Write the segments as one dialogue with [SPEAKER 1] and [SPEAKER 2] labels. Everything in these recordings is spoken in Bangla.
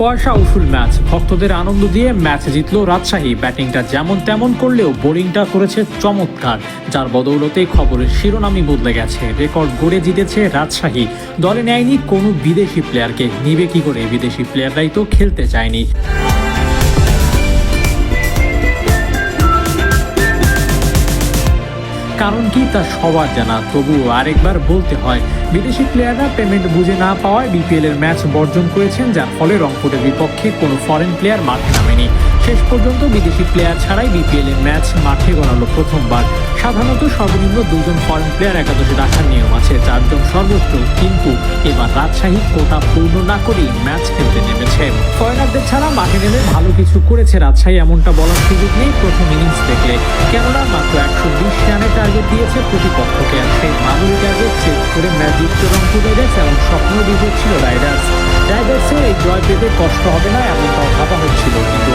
[SPEAKER 1] পয়সা উসুল ম্যাচ। ভক্তদের আনন্দ দিয়ে ম্যাচ জিতল রাজশাহী। ব্যাটিংটা যেমন তেমন করলেও বোলিংটা করেছে চমৎকার, যার বদৌলতে খবরের শিরোনামই বদলে গেছে। রেকর্ড গড়ে জিতেছে রাজশাহী। দলে নেয়নি কোনো বিদেশি প্লেয়ারকে নিবে কি করে? বিদেশি প্লেয়াররাই তো খেলতে চায়নি। কারণ কি তা সবার জানা। তবুও আরেকবার বলতে হয়, বিদেশি প্লেয়াররা পেমেন্ট বুঝে না পাওয়ায় বিপিএল এর ম্যাচ বর্জন করেছেন, যার ফলে রংপুরের বিপক্ষে কোনো ফরেন প্লেয়ার মাঠে নামেনি। শেষ পর্যন্ত বিদেশি প্লেয়ার ছাড়াই বিপিএল এর ম্যাচ মাঠে গড়ালো প্রথমবার। সাধারণত সর্বনিম্ন দুজন ফরেন প্লেয়ার একাদশে রাখার নিয়ম আছে, চারজন সর্বোচ্চ কিন্তু এবার রাজশাহী কোটা পূর্ণ না করেই ম্যাচ খেলতে নেমেছে। ফরেনারদের ছাড়া মাঠে নেমে ভালো কিছু করেছে রাজশাহী, এমনটা বলার সুযোগ নেই প্রথম ইনিংস দেখলে। কেননা মাত্র একশো বিশ রানের টার্গেট দিয়েছে প্রতিপক্ষকে, আর সেই মামুলি টার্গেট চেক করে ম্যাচ জিততে রংপুর রাইডার্স এবং স্বপ্ন বিজয় ছিল রাইডার্স। রাইডার্সের এই জয় পেতে কষ্ট হবে না, এমনটাও ভাবা হচ্ছিল কিন্তু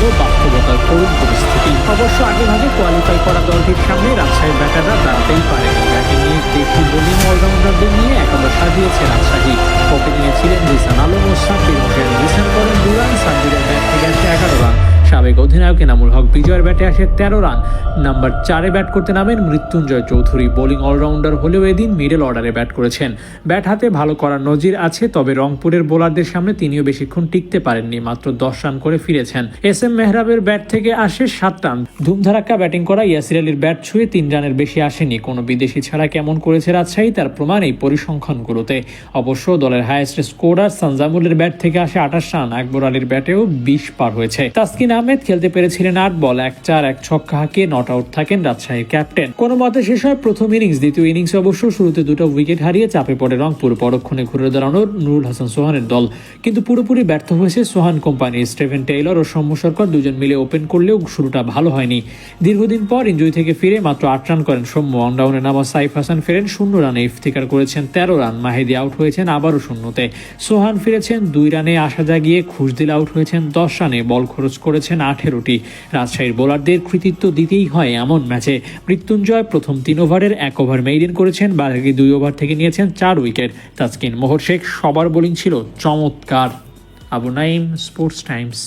[SPEAKER 1] দেখাল বাস্তবতার করুণ পরিস্থিতি। অবশ্য আগে ভাগে কোয়ালিফাই করা দলটির সামনে রাজশাহীর ব্যাটাররা দাঁড়াতেই পারে ব্যাটিং নিয়ে দেশি বোলিং অলরাউন্ডারদের নিয়ে একাদশ সাজিয়েছে রাজশাহী। ওপেনিংয়ে ছিলেন রিসান আলম ও সাকিব হোসেন। রিসান করেন দু রান, সাব্বিরের ব্যাট থেকে আসে এগারো রান। সাবেক অধিনায়ক এনামুল হক বিজয়ের ব্যাটে আসে তেরো রান। নাম্বার চারে ব্যাট করতে নামেন মৃত্যুঞ্জয় চৌধুরী। বোলিং অলরাউন্ডার হলেও এদিন মিডল অর্ডারে ব্যাট করেছেন। ব্যাট হাতে ভালো করার নজির আছে, তবে রংপুরের বোলারদের সামনে তিনিও বেশিক্ষণ টিকতে পারেননি, মাত্র দশ রান করে ফিরেছেন। এস এম মেহরাবের ব্যাট থেকে আসে সাত রান। ধুমধারাক্কা ব্যাটিং করা ইয়াসির আলীর ব্যাট ছুঁয়ে তিন রানের বেশি আসেনি। কোনো বিদেশি ছাড়া কেমন করেছে রাজশাহী তার প্রমাণ এই পরিসংখ্যানগুলোতে। অবশ্য দলের হায়েস্ট স্কোরার সানজামুলের ব্যাট থেকে আসে আঠাশ রান। আকবর আলীর ব্যাটেও বিশ পার হয়েছে। তাসকিন আহমেদ খেলতে পেরেছিলেন আট বল, এক চার, এক ছক্কা হাঁকিয়ে নট আউট থাকেন রাজশাহীর ক্যাপ্টেন। কোনো মতে শেষ হয় প্রথম ইনিংস, দ্বিতীয় ইনিংসে অবশ্য শুরুতে দুটো উইকেট হারিয়ে চাপে পড়ে রংপুর। পরক্ষণে ঘুরে দাঁড়ানোর নুরুল হাসান সোহানের দল। কিন্তু পুরোপুরি ব্যর্থ হয়েছে সোহান কোম্পানি স্টেভেন টেইলর ও সৌম্য সরকার দুজন মিলে ওপেন করলেও শুরুটা ভালো হয়নি। দীর্ঘদিন পর ইঞ্জুরি থেকে ফিরে মাত্র আট রান করেন সৌম্য। অনডাউনে নামা সাইফ হাসান ফেরেন, শূন্য রানে ইফতিকার করেছেন তেরো রান। মাহেদি আউট হয়েছেন আবারও শূন্যতে। সোহান ফিরেছেন দুই রানে আসা জাগিয়ে খুশ খুশদিল আউট হয়েছেন দশ রানে। বল খরচ করেছেন আঠেরোটি। রাজশাহীর বোলারদের কৃতিত্ব দিতেই হয় এমন ম্যাচে মৃত্যুঞ্জয় প্রথম তিন ওভারের এক ওভার মেইডেন করেছেন বাকি দুই ওভার থেকে নিয়েছেন চার উইকেট। তাসকিন মোহর শেখ, সবার বোলিং ছিল চমৎকার। Abu Naim Sports Times.